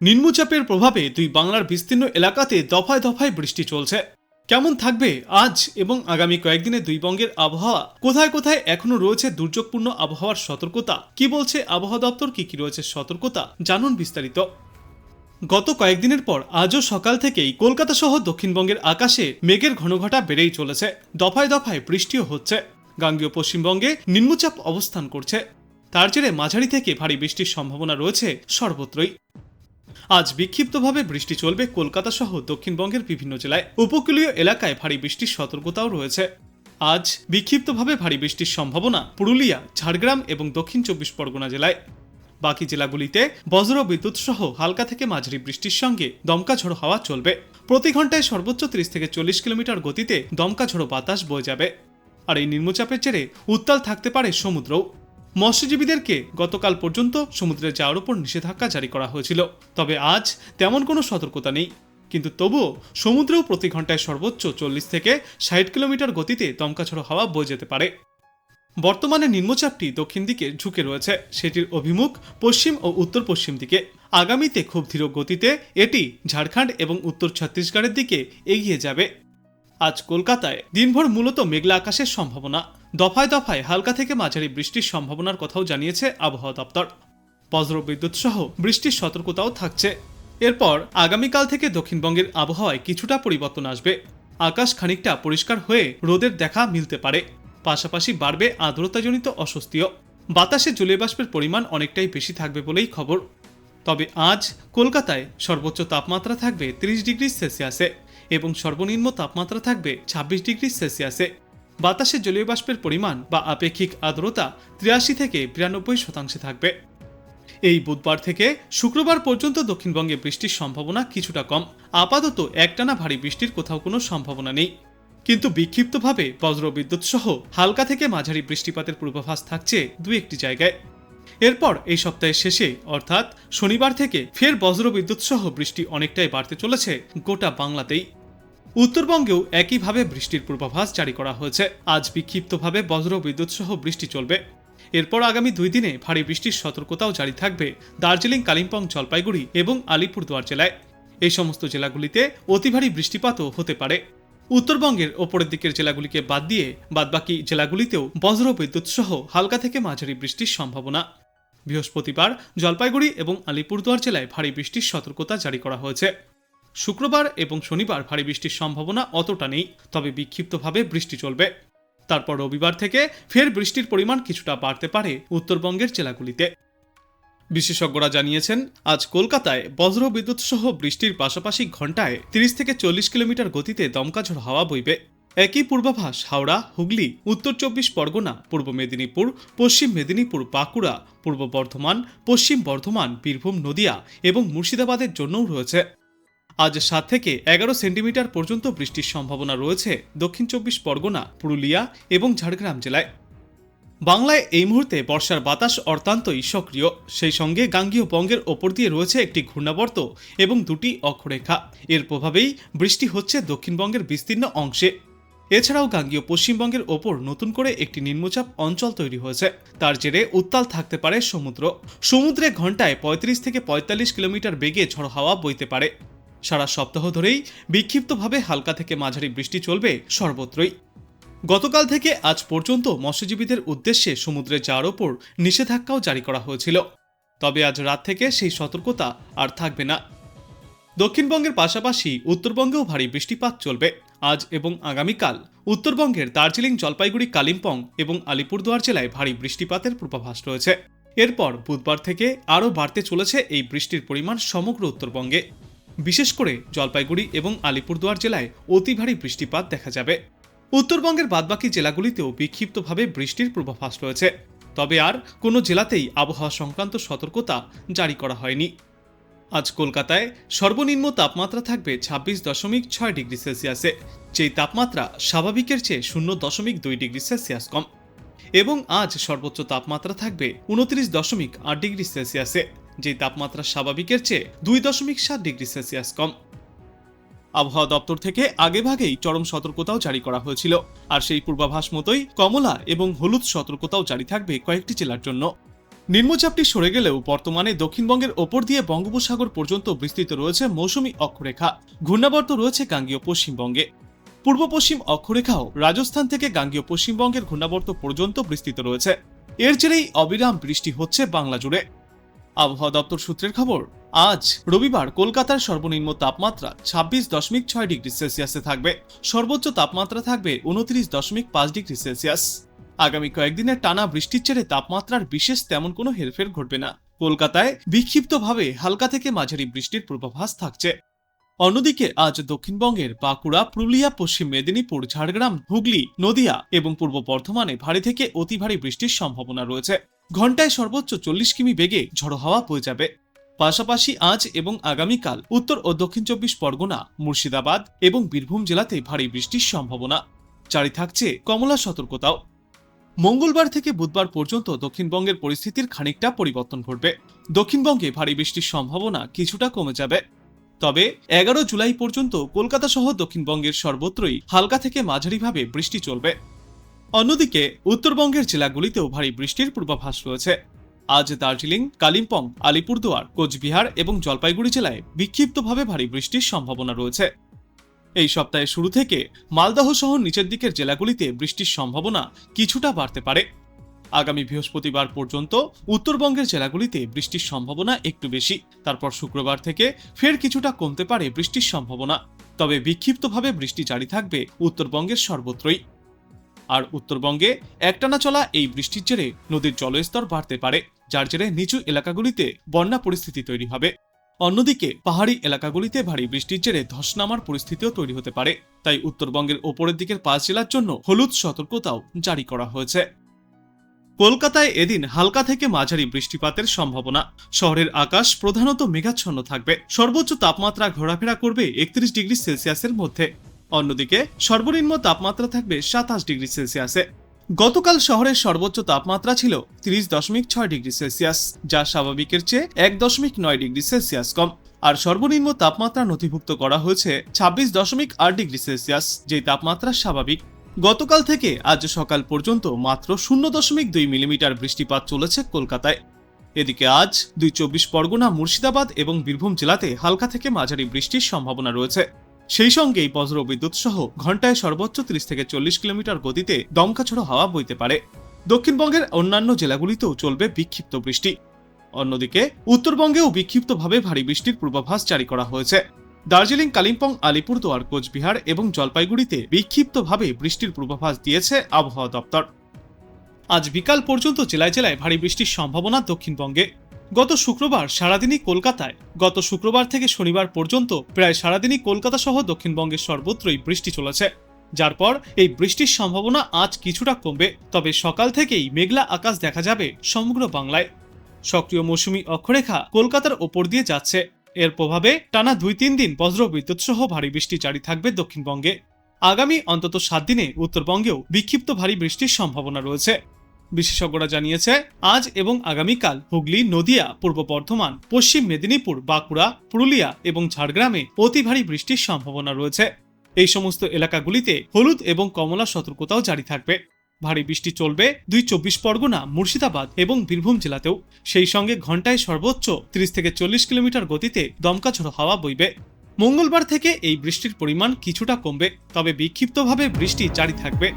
নিম্নচাপের প্রভাবে দুই বাংলার বিস্তীর্ণ এলাকাতে দফায় দফায় বৃষ্টি চলছে। কেমন থাকবে আজ এবং আগামী কয়েকদিনে দুই বঙ্গের আবহাওয়া? কোথায় কোথায় এখনও রয়েছে দুর্যোগপূর্ণ আবহাওয়ার সতর্কতা? কি বলছে আবহাওয়া দপ্তর? কি কি রয়েছে সতর্কতা? জানুন বিস্তারিত। গত কয়েকদিনের পর আজও সকাল থেকেই কলকাতা সহ দক্ষিণবঙ্গের আকাশে মেঘের ঘনঘটা বেড়েই চলেছে। দফায় দফায় বৃষ্টিও হচ্ছে। গাঙ্গীয় পশ্চিমবঙ্গে নিম্নচাপ অবস্থান করছে। তার জেরে মাঝারি থেকে ভারী বৃষ্টির সম্ভাবনা রয়েছে সর্বত্রই। আজ বিক্ষিপ্তভাবে বৃষ্টি চলবে কলকাতা সহ দক্ষিণবঙ্গের বিভিন্ন জেলায়। উপকূলীয় এলাকায় ভারী বৃষ্টির সতর্কতাও রয়েছে। আজ বিক্ষিপ্তভাবে ভারী বৃষ্টির সম্ভাবনা পুরুলিয়া, ঝাড়গ্রাম এবং দক্ষিণ চব্বিশ পরগনা জেলায়। বাকি জেলাগুলিতে বজ্র বিদ্যুৎ সহ হালকা থেকে মাঝারি বৃষ্টির সঙ্গে দমকা ঝোড়ো হাওয়া চলবে। প্রতি ঘন্টায় সর্বোচ্চ ত্রিশ থেকে চল্লিশ কিলোমিটার গতিতে দমকা ঝোড়ো বাতাস বয়ে যাবে। আর এই নিম্নচাপের জেরে উত্তাল থাকতে পারে সমুদ্রও। মৎস্যজীবীদেরকে গতকাল পর্যন্ত সমুদ্রে যাওয়ার উপর নিষেধাজ্ঞা জারি করা হয়েছিল। তবে আজ তেমন কোনো সতর্কতা নেই। কিন্তু তবুও সমুদ্রেও প্রতি ঘন্টায় সর্বোচ্চ চল্লিশ থেকে ষাট কিলোমিটার গতিতে দমকাছড়ো হাওয়া বয়ে যেতে পারে। বর্তমানে নিম্নচাপটি দক্ষিণ দিকে ঝুঁকে রয়েছে। সেটির অভিমুখ পশ্চিম ও উত্তর পশ্চিম দিকে। আগামীতে খুব ধীর গতিতে এটি ঝাড়খণ্ড এবং উত্তর ছত্তিশগড়ের দিকে এগিয়ে যাবে। আজ কলকাতায় দিনভর মূলত মেঘলা আকাশের সম্ভাবনা। দফায় দফায় হালকা থেকে মাঝারি বৃষ্টির সম্ভাবনার কথাও জানিয়েছে আবহাওয়া দপ্তর। বজ্রবিদ্যুৎ সহ বৃষ্টির সতর্কতাও থাকছে। এরপর আগামীকাল থেকে দক্ষিণবঙ্গের আবহাওয়ায় কিছুটা পরিবর্তন আসবে। আকাশ খানিকটা পরিষ্কার হয়ে রোদের দেখা মিলতে পারে। পাশাপাশি বাড়বে আর্দ্রতাজনিত অস্বস্তিও। বাতাসে জলীয় বাষ্পের পরিমাণ অনেকটাই বেশি থাকবে বলেই খবর। তবে আজ কলকাতায় সর্বোচ্চ তাপমাত্রা থাকবে তিরিশ ডিগ্রি সেলসিয়াসে। এবং সর্বনিম্ন তাপমাত্রা থাকবে ছাব্বিশ ডিগ্রি সেলসিয়াসে। বাতাসে জলীয় বাষ্পের পরিমাণ বা আপেক্ষিক আর্দ্রতা তিরাশি থেকে বিরানব্বই শতাংশে থাকবে। এই বুধবার থেকে শুক্রবার পর্যন্ত দক্ষিণবঙ্গে বৃষ্টির সম্ভাবনা কিছুটা কম। আপাতত একটানা ভারী বৃষ্টির কোথাও কোনো সম্ভাবনা নেই। কিন্তু বিক্ষিপ্তভাবে বজ্রবিদ্যুৎ সহ হালকা থেকে মাঝারি বৃষ্টিপাতের পূর্বাভাস থাকছে দু একটি জায়গায়। এরপর এই সপ্তাহের শেষে, অর্থাৎ শনিবার থেকে ফের বজ্রবিদ্যুৎ সহ বৃষ্টি অনেকটাই বাড়তে চলেছে গোটা বাংলাতেই। উত্তরবঙ্গেও একইভাবে বৃষ্টির পূর্বাভাস জারি করা হয়েছে। আজ বিক্ষিপ্তভাবে বজ্র বিদ্যুৎ সহ বৃষ্টি চলবে। এরপর আগামী দুই দিনে ভারী বৃষ্টির সতর্কতাও জারি থাকবে দার্জিলিং, কালিম্পং, জলপাইগুড়ি এবং আলিপুরদুয়ার জেলায়। এই সমস্ত জেলাগুলিতে অতি ভারী বৃষ্টিপাতও হতে পারে। উত্তরবঙ্গের ওপরের দিকের জেলাগুলিকে বাদ দিয়ে বাদবাকি জেলাগুলিতেও বজ্র বিদ্যুৎ সহ হালকা থেকে মাঝারি বৃষ্টির সম্ভাবনা। বৃহস্পতিবার জলপাইগুড়ি এবং আলিপুরদুয়ার জেলায় ভারী বৃষ্টির সতর্কতা জারি করা হয়েছে। শুক্রবার এবং শনিবার ভারী বৃষ্টির সম্ভাবনা অতটা নেই, তবে বিক্ষিপ্তভাবে বৃষ্টি চলবে। তারপর রবিবার থেকে ফের বৃষ্টির পরিমাণ কিছুটা বাড়তে পারে উত্তরবঙ্গের জেলাগুলিতে। বিশেষজ্ঞরা জানিয়েছেন, আজ কলকাতায় বজ্র বিদ্যুৎ সহ বৃষ্টির পাশাপাশি ঘন্টায় তিরিশ থেকে চল্লিশ কিলোমিটার গতিতে দমকাঝড় হাওয়া বইবে। একই পূর্বাভাস হাওড়া, হুগলি, উত্তর চব্বিশ পরগনা, পূর্ব মেদিনীপুর, পশ্চিম মেদিনীপুর, বাঁকুড়া, পূর্ব বর্ধমান, পশ্চিম বর্ধমান, বীরভূম, নদিয়া এবং মুর্শিদাবাদের জন্যও রয়েছে। আজ সাত থেকে এগারো সেন্টিমিটার পর্যন্ত বৃষ্টির সম্ভাবনা রয়েছে দক্ষিণ চব্বিশ পরগনা, পুরুলিয়া এবং ঝাড়গ্রাম জেলায়। বাংলায় এই মুহূর্তে বর্ষার বাতাস অর্থান্তই সক্রিয়। সেই সঙ্গে গাঙ্গীয় বঙ্গের ওপর দিয়ে রয়েছে একটি ঘূর্ণাবর্ত এবং দুটি অক্ষরেখা। এর প্রভাবেই বৃষ্টি হচ্ছে দক্ষিণবঙ্গের বিস্তীর্ণ অংশে। এছাড়াও গাঙ্গীয় পশ্চিমবঙ্গের ওপর নতুন করে একটি নিম্নচাপ অঞ্চল তৈরি হয়েছে। তার জেরে উত্তাল থাকতে পারে সমুদ্র। সমুদ্রে ঘন্টায় পঁয়ত্রিশ থেকে পঁয়তাল্লিশ কিলোমিটার বেগে ঝড় হাওয়া বইতে পারে। সারা সপ্তাহ ধরেই বিক্ষিপ্তভাবে হালকা থেকে মাঝারি বৃষ্টি চলবে সর্বত্রই। গতকাল থেকে আজ পর্যন্ত মৎস্যজীবীদের উদ্দেশ্যে সমুদ্রে যাওয়ার ওপর নিষেধাজ্ঞাও জারি করা হয়েছিল। তবে আজ রাত থেকে সেই সতর্কতা আর থাকবে না। দক্ষিণবঙ্গের পাশাপাশি উত্তরবঙ্গেও ভারী বৃষ্টিপাত চলবে। আজ এবং আগামীকাল উত্তরবঙ্গের দার্জিলিং, জলপাইগুড়ি, কালিম্পং এবং আলিপুরদুয়ার জেলায় ভারী বৃষ্টিপাতের পূর্বাভাস রয়েছে। এরপর বুধবার থেকে আরও বাড়তে চলেছে এই বৃষ্টির পরিমাণ সমগ্র উত্তরবঙ্গে। বিশেষ করে জলপাইগুড়ি এবং আলিপুরদুয়ার জেলায় অতি ভারী বৃষ্টিপাত দেখা যাবে। উত্তরবঙ্গের বাদবাকি জেলাগুলিতেও বিক্ষিপ্তভাবে বৃষ্টির পূর্বাভাস রয়েছে। তবে আর কোনো জেলাতেই আবহাওয়া সংক্রান্ত সতর্কতা জারি করা হয়নি। আজ কলকাতায় সর্বনিম্ন তাপমাত্রা থাকবে ছাব্বিশ দশমিক ছয় ডিগ্রি সেলসিয়াসে, যেই তাপমাত্রা স্বাভাবিকের চেয়ে শূন্য দশমিক দুই ডিগ্রি সেলসিয়াস কম। এবং আজ সর্বোচ্চ তাপমাত্রা থাকবে উনত্রিশ দশমিক আট ডিগ্রি সেলসিয়াসে। যে তাপমাত্রা স্বাভাবিকের চেয়ে দুই দশমিক সাত ডিগ্রি সেলসিয়াস কম। আবহাওয়া দপ্তর থেকে আগেভাগেই চরম সতর্কতাও জারি করা হয়েছিল। আর সেই পূর্বাভাস মতোই কমলা এবং হলুদ সতর্কতাও জারি থাকবে কয়েকটি জেলার জন্য। নিম্নচাপটি সরে গেলেও বর্তমানে দক্ষিণবঙ্গের ওপর দিয়ে বঙ্গোপসাগর পর্যন্ত বিস্তৃত রয়েছে মৌসুমী অক্ষরেখা। ঘূর্ণাবর্ত রয়েছে গাঙ্গীয় পশ্চিমবঙ্গে। পূর্ব পশ্চিম অক্ষরেখাও রাজস্থান থেকে গাঙ্গীয় পশ্চিমবঙ্গের ঘূর্ণাবর্ত পর্যন্ত বিস্তৃত রয়েছে। এর জেরেই অবিরাম বৃষ্টি হচ্ছে বাংলা জুড়ে। আবহাওয়া দপ্তর সূত্রের খবর, আজ রবিবার কলকাতার সর্বনিম্ন তাপমাত্রা ছাব্বিশ দশমিক ছয় ডিগ্রি সেলসিয়াসে থাকবে। সর্বোচ্চ তাপমাত্রা থাকবে উনত্রিশ দশমিক পাঁচ ডিগ্রি সেলসিয়াস। আগামী কয়েকদিনের টানা বৃষ্টির ছেড়ে তাপমাত্রার বিশেষ তেমন কোনো হেরফের ঘটবে না। কলকাতায় বিক্ষিপ্তভাবে হালকা থেকে মাঝারি বৃষ্টির পূর্বাভাস থাকছে। অন্যদিকে, আজ দক্ষিণবঙ্গের বাঁকুড়া, পুরুলিয়া, পশ্চিম মেদিনীপুর, ঝাড়গ্রাম, হুগলি, নদিয়া এবং পূর্ব বর্ধমানে ভারী থেকে অতি ভারী বৃষ্টির সম্ভাবনা রয়েছে। ঘন্টায় সর্বোচ্চ চল্লিশ কিমি বেগে ঝড়ো হাওয়া বয়ে যাবে। পাশাপাশি আজ এবং আগামীকাল উত্তর ও দক্ষিণ চব্বিশ পরগনা, মুর্শিদাবাদ এবং বীরভূম জেলাতে ভারী বৃষ্টির সম্ভাবনা। জারি থাকছে কমলা সতর্কতাও। মঙ্গলবার থেকে বুধবার পর্যন্ত দক্ষিণবঙ্গের পরিস্থিতির খানিকটা পরিবর্তন ঘটবে। দক্ষিণবঙ্গে ভারী বৃষ্টির সম্ভাবনা কিছুটা কমে যাবে। তবে এগারো জুলাই পর্যন্ত কলকাতা সহ দক্ষিণবঙ্গের সর্বত্রই হালকা থেকে মাঝারিভাবে বৃষ্টি চলবে। অন্যদিকে, উত্তরবঙ্গের জেলাগুলিতেও ভারী বৃষ্টির পূর্বাভাস রয়েছে। আজ দার্জিলিং, কালিম্পং, আলিপুরদুয়ার, কোচবিহার এবং জলপাইগুড়ি জেলায় বিক্ষিপ্তভাবে ভারী বৃষ্টির সম্ভাবনা রয়েছে। এই সপ্তাহের শুরু থেকে মালদহ সহ নিচের দিকের জেলাগুলিতে বৃষ্টির সম্ভাবনা কিছুটা বাড়তে পারে। আগামী বৃহস্পতিবার পর্যন্ত উত্তরবঙ্গের জেলাগুলিতে বৃষ্টির সম্ভাবনা একটু বেশি। তারপর শুক্রবার থেকে ফের কিছুটা কমতে পারে বৃষ্টির সম্ভাবনা। তবে বিক্ষিপ্তভাবে বৃষ্টি জারি থাকবে উত্তরবঙ্গের সর্বত্রই। আর উত্তরবঙ্গে একটানা চলা এই বৃষ্টির জেরে নদীর জলস্তর বাড়তে পারে, যার জেরে নিচু এলাকাগুলিতে বন্যা পরিস্থিতি তৈরি হবে। অন্যদিকে, পাহাড়ি এলাকাগুলিতে ভারী বৃষ্টির জেরে ধস নামার পরিস্থিতিও তৈরি হতে পারে। তাই উত্তরবঙ্গের ওপরের দিকের পাঁচ জেলার জন্য হলুদ সতর্কতাও জারি করা হয়েছে। কলকাতায় এদিন হালকা থেকে মাঝারি বৃষ্টিপাতের সম্ভাবনা। শহরের আকাশ প্রধানত মেঘাচ্ছন্ন থাকবে। সর্বোচ্চ তাপমাত্রা ঘোরাফেরা করবে একত্রিশ ডিগ্রি সেলসিয়াসের মধ্যে। অন্যদিকে, সর্বনিম্ন তাপমাত্রা থাকবে সাতাশ ডিগ্রি সেলসিয়াসে গতকাল শহরের সর্বোচ্চ তাপমাত্রা ছিল তিরিশ দশমিক ছয় ডিগ্রি সেলসিয়াস, যা স্বাভাবিকের চেয়ে এক দশমিক নয় ডিগ্রি সেলসিয়াস কম। আর সর্বনিম্ন তাপমাত্রা নথিভুক্ত করা হয়েছে ছাব্বিশ দশমিক আট ডিগ্রি সেলসিয়াস, যেই তাপমাত্রা স্বাভাবিক। গতকাল থেকে আজ সকাল পর্যন্ত মাত্র শূন্য দশমিক দুই মিলিমিটার বৃষ্টিপাত চলেছে কলকাতায়। এদিকে আজ দুই চব্বিশ পরগনা, মুর্শিদাবাদ এবং বীরভূম জেলাতে হালকা থেকে মাঝারি বৃষ্টির সম্ভাবনা রয়েছে। সেই সঙ্গেই বজ্র বিদ্যুৎ সহ ঘন্টায় সর্বোচ্চ ত্রিশ থেকে চল্লিশ কিলোমিটার গতিতে দমকাছড়ো হাওয়া বইতে পারে। দক্ষিণবঙ্গের অন্যান্য জেলাগুলিতেও চলবে বিক্ষিপ্ত বৃষ্টি। অন্যদিকে, উত্তরবঙ্গেও বিক্ষিপ্তভাবে ভারী বৃষ্টির পূর্বাভাস জারি করা হয়েছে। দার্জিলিং, কালিম্পং, আলিপুরদুয়ার, কোচবিহার এবং জলপাইগুড়িতে বিক্ষিপ্তভাবে বৃষ্টির পূর্বাভাস দিয়েছে আবহাওয়া দপ্তর। আজ বিকাল পর্যন্ত জেলায় জেলায় ভারী বৃষ্টির সম্ভাবনা দক্ষিণবঙ্গে। গত শুক্রবার সারাদিনই কলকাতায়, গত শুক্রবার থেকে শনিবার পর্যন্ত প্রায় সারাদিনই কলকাতা সহ দক্ষিণবঙ্গের সর্বত্রই বৃষ্টি চলেছে। যার পর এই বৃষ্টির সম্ভাবনা আজ কিছুটা কমবে, তবে সকাল থেকেই মেঘলা আকাশ দেখা যাবে সমগ্র বাংলায়। সক্রিয় মৌসুমি অক্ষরেখা কলকাতার ওপর দিয়ে যাচ্ছে। এর প্রভাবে টানা দুই তিন দিন বজ্র বিদ্যুৎ সহ ভারী বৃষ্টি জারি থাকবে দক্ষিণবঙ্গে। আগামী অন্তত সাত দিনে উত্তরবঙ্গেও বিক্ষিপ্ত ভারী বৃষ্টির সম্ভাবনা রয়েছে। বিশেষজ্ঞরা জানিয়েছে, আজ এবং আগামীকাল হুগলি, নদিয়া, পূর্ব বর্ধমান, পশ্চিম মেদিনীপুর, বাঁকুড়া, পুরুলিয়া এবং ঝাড়গ্রামে অতি ভারী বৃষ্টির সম্ভাবনা রয়েছে। এই সমস্ত এলাকাগুলিতে হলুদ এবং কমলা সতর্কতাও জারি থাকবে। ভারী বৃষ্টি চলবে দুই চব্বিশ পরগনা, মুর্শিদাবাদ এবং বীরভূম জেলাতেও। সেই সঙ্গে ঘন্টায় সর্বোচ্চ ত্রিশ থেকে চল্লিশ কিলোমিটার গতিতে দমকা ঝড়ো হাওয়া বইবে। মঙ্গলবার থেকে এই বৃষ্টির পরিমাণ কিছুটা কমবে, তবে বিক্ষিপ্তভাবে বৃষ্টি জারি থাকবে।